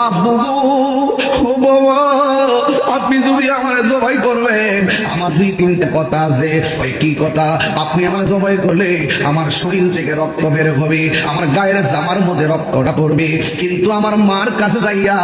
আব্বু হুবওয়া আপনি যদি আমার জবাই করবেন, আমার দুই তিনটে কথা আছে। ওই কি কথা? আপনি আমার জবাই করলে আমার শরীর থেকে রক্ত বের হবে, আমার গায়ের জামার মধ্যে রক্তটা পড়বে। কিন্তু আমার মার কাছে যাইয়া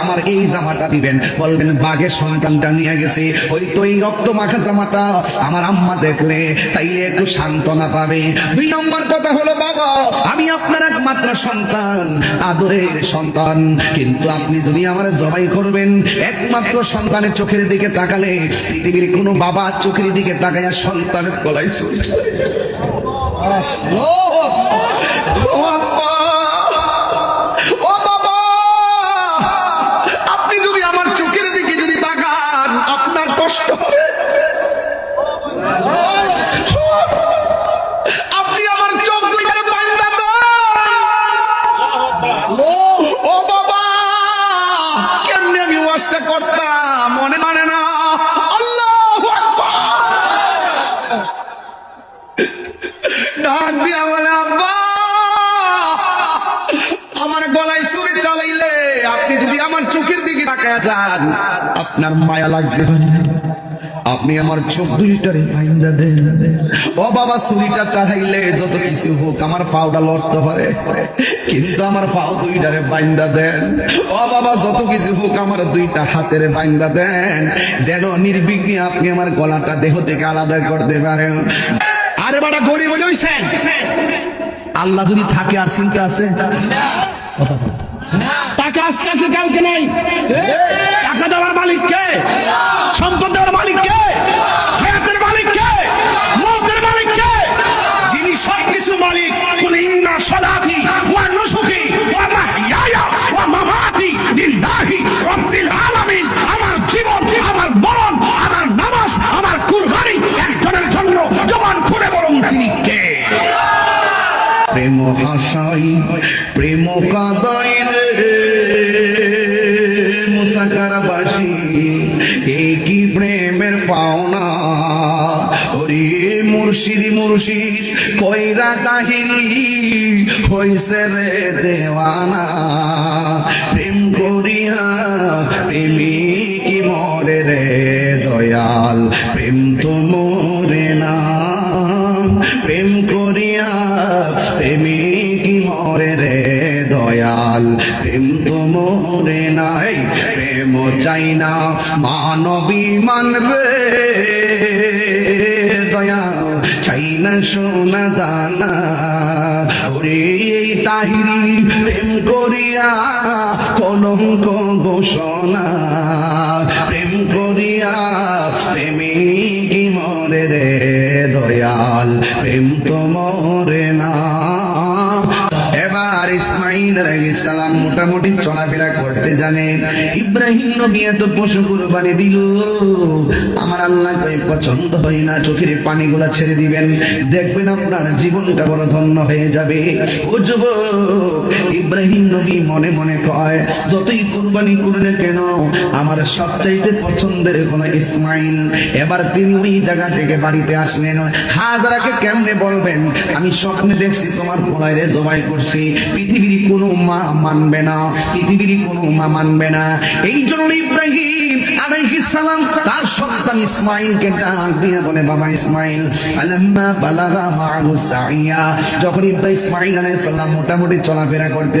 আমার এই জামাটা দিবেন। বলবেন, বাঘের সন্তানটা নিয়ে গেছে। ওই তো এই রক্ত মাখা জামাটা আমার আম্মা দেখলে, তাইলে একটু সান্ত্বনা পাবে। দুই নম্বর কথা হলো, বাবা, আমি আপনার একমাত্র সন্তান, আদরের সন্তান। কিন্তু আপনি যদি আমার জবাই করবেন, একমাত্র সন্তানের চোখের দিকে তাকালে পৃথিবীর কোনো বাবা চোখের দিকে তাকাইয়া সন্তানের গলায় কষ্ট হবে। ডাক দিয়া বলে আমার গলায় ছুরি চালাইলে আপনি যদি আমার চোখের দিকে তাকায় যান, আপনার মায়া লাগবে আপনি আমার চোখ দুইটারে বাইন্দা দেন। ও বাবা ছুরিটা চালাইলে যত কিছু হোক আমার পাওটা লড়তে পারে। কিন্তু আমার পাও দুইটারে বাইন্দা দেন। ও বাবা, যত কিছু হোক আমার দুইটা হাতের বাইন্দা দেন। যেন নির্বিঘ্নে আপনি আমার গলাটা দেহ থেকে আলাদা করতে পারেন। আরে বাড়া গরিব হইছেন। আল্লাহ যদি থাকে আর চিন্তা আছে? টাকা আসতে আস্তে কালকে নাই। প্রেম হাসাই, প্রেম কাদাই মুসাকারবাসী এই কি প্রেমের পাওনা? ওরে মুর্শিদ মুর্শিদ, কইরা কাহিনী হইছে রে দেওয়ানা। প্রেম করিয়া প্রেমিক মরে রে দয়াল, প্রেম তো মরে না। প্রেম করিয়া প্রেমিক মরে রে দয়াল, প্রেম তো মরে নাই, প্রেম চাই না মানবী মানবে। দয়া চাই না সোনা দানা, ওরে তাহিরি প্রেম করিয়া কলঙ্ক ঘোষণা। প্রেম করিয়া প্রেমিক মরে রে দয়াল, প্রেম তো মরে না। এবার ইসমাইল সালাম মোটামুটি চলাফেরা করতে জানে। ইব্রাহিম নবী এত পশু কুরবানি দিল। আমার আল্লাহ পছন্দ হয় না, চোখের পানিগুলা ছেড়ে দিবেন। দেখবেন আপনার জীবনটা বড় ধন্য হয়ে যাবে। ও যুবক ইব্রাহিম নবী মনে মনে কয়, যতই কুরবানি করলে কেন, আমার সবচাইতে পছন্দের কোন ইসমাইল। এবার তিনি ওই জায়গা থেকে বাড়িতে আসলেন। হাজারাকে কেমনে বলবেন? আমি স্বপ্নে দেখছি তোমার পোলায় রে জবাই করছি। পৃথিবীর কোনো মা মানবে না, পৃথিবীর কোনো মা মানবে না। এই জন্য ইব্রাহিম আলাইহিস সালাম তার সন্তান ইসমাইলকে ডাক দিয়ে বলে, বাবা ইসমাইল, আলাম্মা বালাগা মাহু সাইয়া। যখন ইব্রাহিম ইসমাইল আলাইহিস সালাম মোটামুটি চলাফেরা করতে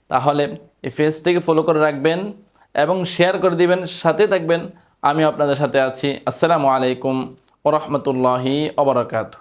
তাহলে এই পেজটিকে ফলো করে রাখবেন এবং শেয়ার করে দিবেন সাথে থাকবেন। আমি আপনাদের সাথে আছি। আসসালামু আলাইকুম ওরহমতুল্লাহি অবরাকাতু